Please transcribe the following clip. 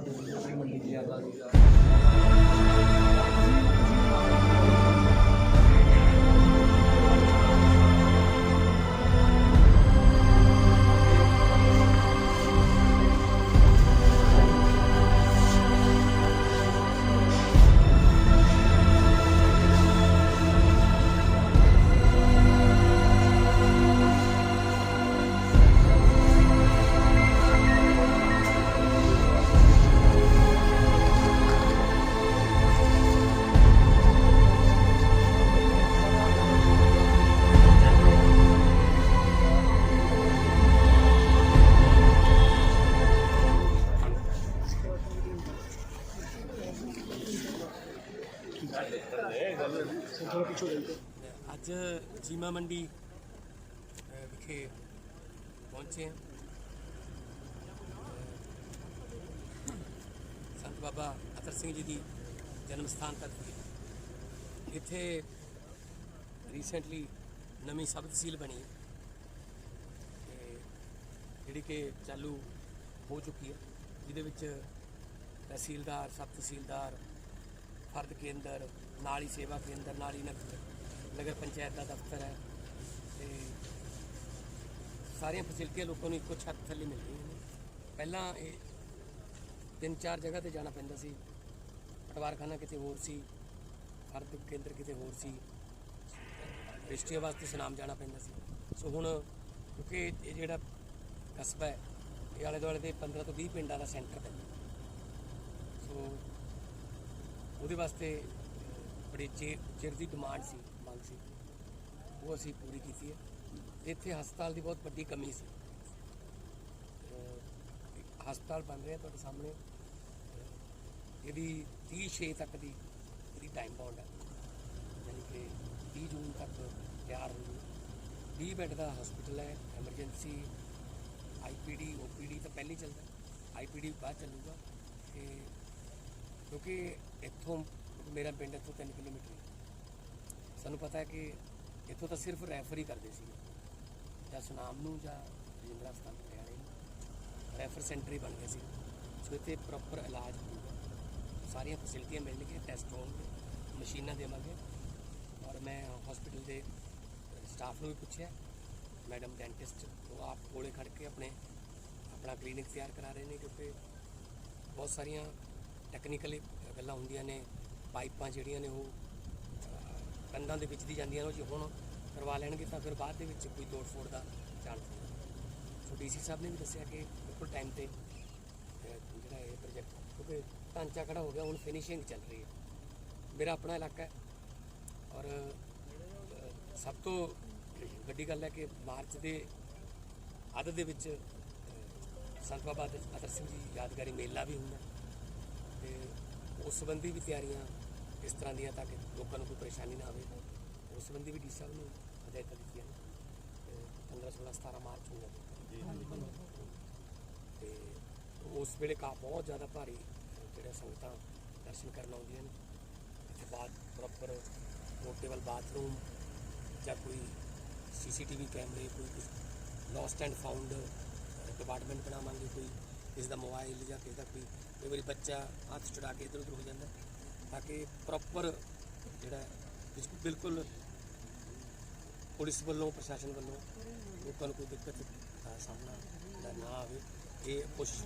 ਦੂਸਰੀ ਮੰਡੀ 'ਚ ਜਾਂਦਾ ਸੀਗਾ ਅੱਜ ਜੀਮਾ ਮੰਡੀ ਵਿਖੇ ਪਹੁੰਚੇ ਹਾਂ। ਸੰਤ ਬਾਬਾ ਅਤਰ ਸਿੰਘ ਜੀ ਦੀ ਜਨਮ ਸਥਾਨ ਤੱਕ ਇੱਥੇ ਰੀਸੈਂਟਲੀ ਨਵੀਂ ਸਬ ਤਹਿਸੀਲ ਬਣੀ ਹੈ। ਜਿਹੜੀ ਕਿ ਚਾਲੂ ਹੋ ਚੁੱਕੀ ਹੈ, ਜਿਹਦੇ ਵਿੱਚ ਤਹਿਸੀਲਦਾਰ, ਸਬ ਤਹਿਸੀਲਦਾਰ ਫਰਦ ਕੇਂਦਰ, ਨਾਲ ਹੀ ਸੇਵਾ ਕੇਂਦਰ, ਨਾਲ ਹੀ ਨਗਰ ਨਗਰ ਪੰਚਾਇਤ ਦਾ ਦਫ਼ਤਰ ਹੈ ਤੇ ਸਾਰੀਆਂ ਫੈਸਿਲਿਟੀਆਂ ਲੋਕਾਂ ਨੂੰ ਇੱਕੋ ਛੱਤ ਥੱਲੇ ਮਿਲਦੀਆਂ ਨੇ। ਪਹਿਲਾਂ ਇਹ ਤਿੰਨ ਚਾਰ ਜਗ੍ਹਾ ਤੇ ਜਾਣਾ ਪੈਂਦਾ ਸੀ। ਪਟਵਾਰਖਾਨਾ ਕਿਤੇ ਹੋਰ ਸੀ, ਫਰਦ ਕੇਂਦਰ ਕਿਤੇ ਹੋਰ ਸੀ ਰਜਿਸਟਰੀ ਵਾਸਤੇ ਸੁਨਾਮ ਜਾਣਾ ਪੈਂਦਾ ਸੀ। ਸੋ ਹੁਣ ਕਿਉਂਕਿ ਇਹ ਜਿਹੜਾ ਕਸਬਾ ਹੈ, ਇਹ ਆਲੇ ਦੁਆਲੇ ਦੇ 15 ਤੋਂ 20 ਪਿੰਡਾਂ ਦਾ ਸੈਂਟਰ ਪੈਂਦਾ ਸੋ ਉਹਦੇ ਵਾਸਤੇ ਬੜੀ ਚਿਰ ਚਿਰ ਦੀ ਡਿਮਾਂਡ ਸੀ, ਮੰਗ ਸੀ। ਉਹ ਅਸੀਂ ਪੂਰੀ ਕੀਤੀ ਹੈ। ਇੱਥੇ ਹਸਪਤਾਲ ਦੀ ਬਹੁਤ ਵੱਡੀ ਕਮੀ ਸੀ। ਹਸਪਤਾਲ ਬਣ ਰਿਹਾ ਤੁਹਾਡੇ ਸਾਹਮਣੇ। ਅਹ ਇਹਦੀ 30 ਛੇ ਤੱਕ ਦੀ ਇਹਦੀ ਟਾਈਮ ਬਾਉਂਡ ਹੈ। ਯਾਨੀ ਕਿ 30 ਜੂਨ ਤੱਕ ਤਿਆਰ ਹੋ ਜੂ 20 ਬੈੱਡ ਦਾ ਹਸਪੀਟਲ ਹੈ ਐਮਰਜੈਂਸੀ ਆਈਪੀਡੀ ਓਪੀਡੀ ਤਾਂ ਪਹਿਲੇ ਹੀ ਚੱਲਦਾ। ਆਈਪੀਡੀ ਬਾਅਦ ਚੱਲੂਗਾ। ਤੇ ਕਿਉਂਕਿ ਇੱਥੋਂ ਮੇਰਾ ਪਿੰਡ ਇੱਥੋਂ 3 ਕਿਲੋਮੀਟਰ ਹੈ। ਸਾਨੂੰ ਪਤਾ ਹੈ ਕਿ ਇੱਥੋਂ ਤਾਂ ਸਿਰਫ ਰੈਫਰ ਹੀ ਕਰਦੇ ਸੀ ਜਾਂ ਸੁਨਾਮ ਨੂੰ ਜਾਂ ਰਜਿੰਦਰਾ ਹਸਪਤਾਲ ਪਟਿਆਲੇ ਨੂੰ। ਰੈਫਰ ਸੈਂਟਰ ਹੀ ਬਣ ਗਿਆ ਸੀ। ਸੋ ਇੱਥੇ ਪ੍ਰੋਪਰ ਇਲਾਜ ਹੋਊਗਾ ਸਾਰੀਆਂ ਫੈਸਿਲਿਟੀਆਂ ਮਿਲਣਗੀਆਂ ਟੈਸਟ ਹੋਣਗੇ, ਮਸ਼ੀਨਾਂ ਦੇਵਾਂਗੇ। ਔਰ ਮੈਂ ਹਸਪੀਟਲ ਦੇ ਸਟਾਫ ਨੂੰ ਵੀ ਪੁੱਛਿਆ। ਮੈਡਮ ਡੈਂਟਿਸਟ ਉਹ ਆਪ ਕੋਲੇ ਖੜ ਕੇ ਆਪਣੇ, ਆਪਣਾ ਕਲੀਨਿਕ ਤਿਆਰ ਕਰਾ ਰਹੇ ਨੇ ਕਿਉਂਕਿ ਬਹੁਤ ਸਾਰੀਆਂ ਟੈਕਨੀਕਲੀ ਗੱਲਾਂ ਹੁੰਦੀਆਂ ਨੇ, ਪਾਈਪਾਂ ਜਿਹੜੀਆਂ ਨੇ ਉਹ ਕੰਧਾਂ ਦੇ ਵਿੱਚ ਦੀ ਜਾਂਦੀਆਂ ਨੇ, ਉਹ ਜੇ ਹੁਣ ਕਰਵਾ ਲੈਣਗੇ ਤਾਂ ਫਿਰ ਬਾਅਦ ਦੇ ਵਿੱਚ ਕੋਈ ਤੋੜ ਫੋੜ ਦਾ ਚਾਂਸ ਹੁੰਦਾ। ਸੋ ਡੀਸੀ ਸਾਹਿਬ ਨੇ ਵੀ ਦੱਸਿਆ ਕਿ ਬਿਲਕੁਲ ਟਾਈਮ ਤੇ ਜਿਹੜਾ ਇਹ ਪ੍ਰੋਜੈਕਟ ਕਿਉਂਕਿ ਢਾਂਚਾ ਖੜਾ ਹੋ ਗਿਆ, ਹੁਣ ਫਿਨਿਸ਼ਿੰਗ ਚੱਲ ਰਹੀ ਹੈ। ਮੇਰਾ ਆਪਣਾ ਇਲਾਕਾ ਹੈ ਔਰ ਸਭ ਤੋਂ ਵੱਡੀ ਗੱਲ ਹੈ ਕਿ ਮਾਰਚ ਦੇ ਅੱਧ ਦੇ ਵਿੱਚ ਸੰਤ ਬਾਬਾ ਅਤਰ ਸਿੰਘ ਜੀ ਯਾਦਗਾਰੀ ਮੇਲਾ ਵੀ ਹੁੰਦਾ ਤੇ ਉਸ ਸੰਬੰਧੀ ਵੀ ਤਿਆਰੀਆਂ ਇਸ ਤਰ੍ਹਾਂ ਦੀਆਂ ਤਾਂ ਕਿ ਲੋਕਾਂ ਨੂੰ ਕੋਈ ਪਰੇਸ਼ਾਨੀ ਨਾ ਆਵੇ। ਉਸ ਸੰਬੰਧੀ ਵੀ ਡੀ ਸਾਹਿਬ ਨੂੰ ਹਦਾਇਤਾਂ ਦਿੱਤੀਆਂ ਨੇ। ਤੇ 15 16 17 ਮਾਰਚ ਨੂੰ ਜੀ ਤੇ ਉਸ ਵੇਲੇ ਕਾ ਬਹੁਤ ਜ਼ਿਆਦਾ ਭਾਰੀ ਜਿਹੜੇ ਸੰਗਤਾਂ ਦਰਸ਼ਨ ਕਰਨ ਆਉਂਦੀਆਂ ਨੇ। ਤੇ ਬਾਅਦ ਪ੍ਰੋਪਰ ਪੋਰਟੇਬਲ ਬਾਥਰੂਮ ਜਾਂ ਕੋਈ ਸੀਸੀਟੀਵੀ ਕੈਮਰੇ ਕੋਈ ਲੋਸਟ ਐਂਡ ਫਾਊਂਡ ਡਿਪਾਰਟਮੈਂਟ ਬਣਾਵਾਂਗੇ ਕੋਈ। ਕਿਸੇ ਦਾ ਮੋਬਾਈਲ ਜਾਂ ਕਿਸੇ ਦਾ ਕੋਈ ਕਈ ਵਾਰੀ ਬੱਚਾ ਹੱਥ ਚੜਾ ਕੇ ਇੱਧਰ ਉੱਧਰ ਹੋ ਜਾਂਦਾ ਤਾਂ ਕਿ ਪ੍ਰੋਪਰ ਜਿਹੜਾ ਬਿਲਕੁਲ- ਪੁਲਿਸ ਵੱਲੋਂ, ਪ੍ਰਸ਼ਾਸਨ ਵੱਲੋਂ ਲੋਕਾਂ ਨੂੰ ਕੋਈ ਦਿੱਕਤ ਦਾ ਸਾਹਮਣਾ ਨਾ ਆਵੇ, ਇਹ ਕੋਸ਼ਿਸ਼